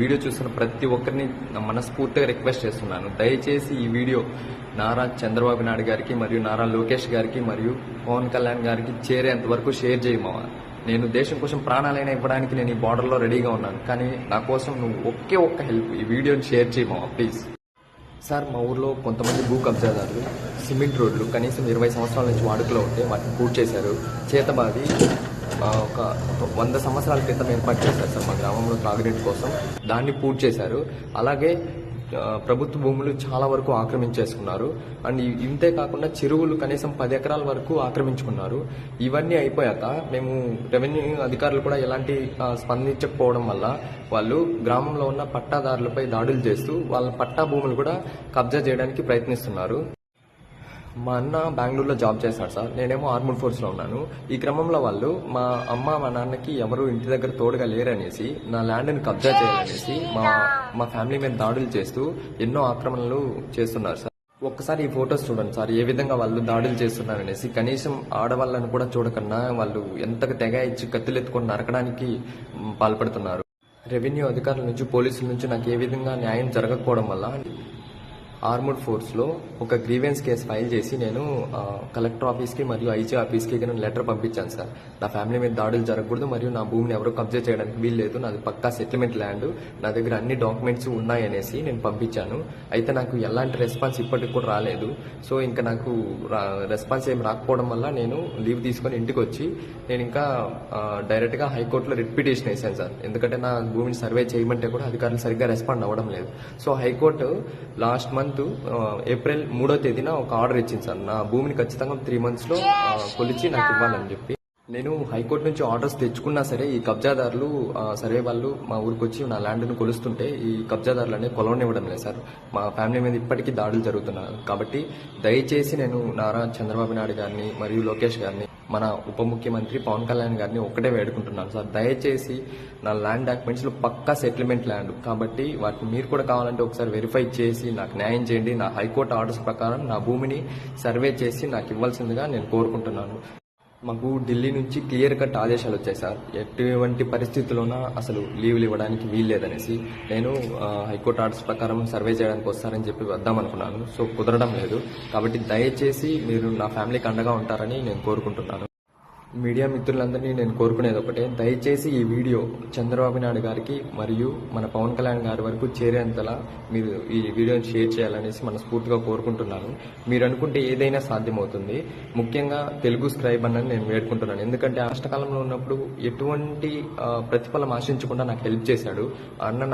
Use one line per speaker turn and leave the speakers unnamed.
Video చూస్తున్న ప్రతి ఒక్కరిని మనస్ఫూర్తిగా రిక్వెస్ట్ చేస్తున్నాను. దయచేసి ఈ వీడియో నారా చంద్రబాబు నాయుడు గారికి మరియు నారా లోకేష్ గారికి మరియు పవన్ కళ్యాణ్ గారికి చేరేంత వరకు షేర్ చేయమా నేను దేశం కోసం ప్రాణాలైనా ఇవ్వడానికి నేను ఈ బార్డర్లో రెడీగా ఉన్నాను. కానీ నా కోసం నువ్వు ఒకే ఒక్క హెల్ప్ ఈ వీడియోని షేర్ చేయమా ప్లీజ్. సార్ మా ఊర్లో కొంతమంది భూ కబ్జాదారులు సిమెంట్ రోడ్లు కనీసం ఇరవై సంవత్సరాల నుంచి వాడుకలో ఉంటే వాటిని పూర్తి చేశారు చేతబాది ఒక వంద సంవత్సరాల క్రితం ఏర్పాటు చేశారు సార్ మా గ్రామంలో త్రాగునీటి కోసం. దాన్ని పూర్తి చేశారు. అలాగే ప్రభుత్వ భూములు చాలా వరకు ఆక్రమించేసుకున్నారు. అండ్ ఇంతే కాకుండా చెరువులు కనీసం పది ఎకరాల వరకు ఆక్రమించుకున్నారు. ఇవన్నీ అయిపోయాక మేము రెవెన్యూ అధికారులు కూడా ఎలాంటి స్పందించకపోవడం వల్ల వాళ్ళు గ్రామంలో ఉన్న పట్టాదారులపై దాడులు చేస్తూ వాళ్ళ పట్టా భూములు కూడా కబ్జా చేయడానికి ప్రయత్నిస్తున్నారు. మా అన్న బెంగళూరులో జాబ్ చేస్తాడు సార్. నేనేమో ఆర్మూర్ ఫోర్స్లో ఉన్నాను. ఈ క్రమంలో వాళ్ళు మా అమ్మ మా నాన్నకి ఎవరు ఇంటి దగ్గర తోడుగా లేరనేసి నా ల్యాండ్ని కబ్జా చేయాలనేసి మా మా ఫ్యామిలీ మీద దాడులు చేస్తూ ఎన్నో ఆక్రమణలు చేస్తున్నారు సార్. ఒక్కసారి ఈ ఫొటోస్ చూడండి సార్. ఏ విధంగా వాళ్ళు దాడులు చేస్తున్నారనేసి కనీసం ఆడవాళ్ళని కూడా చూడకుండా వాళ్ళు ఎంతగా తెగ ఇచ్చి కత్తులు ఎత్తుకొని నరకడానికి పాల్పడుతున్నారు. రెవెన్యూ అధికారుల నుంచి పోలీసుల నుంచి నాకు ఏ విధంగా న్యాయం జరగకపోవడం వల్ల ఆర్మూడ్ ఫోర్స్లో ఒక గ్రీవెన్స్ కేసు ఫైల్ చేసి నేను కలెక్టర్ ఆఫీస్కి మరియు ఐజీ ఆఫీస్కి నేను లెటర్ పంపించాను సార్. నా ఫ్యామిలీ మీద దాడులు జరగకూడదు మరియు నా భూమిని ఎవరు కబ్జా చేయడానికి వీలు లేదు. నాది పక్కా సెటిల్మెంట్ ల్యాండ్. నా దగ్గర అన్ని డాక్యుమెంట్స్ ఉన్నాయనేసి నేను పంపించాను. అయితే నాకు ఎలాంటి రెస్పాన్స్ ఇప్పటికి కూడా రాలేదు. సో ఇంకా నాకు రెస్పాన్స్ ఏం రాకపోవడం వల్ల నేను లీవ్ తీసుకొని ఇంటికి వచ్చి నేను ఇంకా డైరెక్ట్గా హైకోర్టులో రిపిటేషన్ వేసాను సార్. ఎందుకంటే నా భూమిని సర్వే చేయమంటే కూడా అధికారులు సరిగ్గా రెస్పాండ్ అవ్వడం లేదు. So high court last month April మూడో తేదీన ఒక ఆర్డర్ ఇచ్చింది సార్. నా భూమిని ఖచ్చితంగా త్రీ మంత్స్లో ఆ, కొలిచి నాకు ఇవ్వాలని చెప్పి. నేను హైకోర్టు నుంచి ఆర్డర్స్ తెచ్చుకున్నా సరే ఈ కబ్జాదారులు సర్వే వాళ్ళు మా ఊరికి వచ్చి నా ల్యాండ్ను కొలుస్తుంటే ఈ కబ్జాదారులు అనేది కొలవనివ్వడం లేదు సార్. మా ఫ్యామిలీ మీద ఇప్పటికీ దాడులు జరుగుతున్నాయి. కాబట్టి దయచేసి నేను నారా చంద్రబాబు నాయుడు గారిని మరియు లోకేష్ గారిని మన ఉప ముఖ్యమంత్రి పవన్ కళ్యాణ్ గారిని ఒక్కటే వేడుకుంటున్నాను. సార్ దయచేసి నా ల్యాండ్ డాక్యుమెంట్స్లో పక్కా సెటిల్మెంట్ ల్యాండ్. కాబట్టి వాటిని మీరు కూడా కావాలంటే ఒకసారి వెరిఫై చేసి నాకు న్యాయం చేయండి. నా హైకోర్టు ఆర్డర్స్ ప్రకారం నా భూమిని సర్వే చేసి నాకు ఇవ్వాల్సిందిగా నేను కోరుకుంటున్నాను. మాకు ఢిల్లీ నుంచి క్లియర్ కట్ ఆదేశాలు వచ్చాయి సార్. ఎటువంటి పరిస్థితుల్లోన అసలు లీవ్లు ఇవ్వడానికి వీల్లేదనేసి నేను హైకోర్టు ఆర్డర్స్ ప్రకారం సర్వే చేయడానికి వస్తారని చెప్పి వద్దాం అనుకున్నాను. సో కుదరడం లేదు. కాబట్టి దయచేసి మీరు నా ఫ్యామిలీకి అండగా ఉంటారని నేను కోరుకుంటున్నాను. మీడియా మిత్రులందరినీ నేను కోరుకునేది ఒకటే. దయచేసి ఈ వీడియో చంద్రబాబు నాయుడు గారికి మరియు మన పవన్ కళ్యాణ్ గారి వరకు చేరేంతలా మీరు ఈ వీడియోని షేర్ చేయాలనేసి మనస్ఫూర్తిగా కోరుకుంటున్నాను. మీరు అనుకుంటే ఏదైనా సాధ్యమవుతుంది. ముఖ్యంగా తెలుగు స్క్రైబ్ అన్నది నేను వేడుకుంటున్నాను. ఎందుకంటే కష్టకాలంలో ఉన్నప్పుడు ఎటువంటి ప్రతిఫలం ఆశించకుండా నాకు హెల్ప్ చేశాడు. అన్న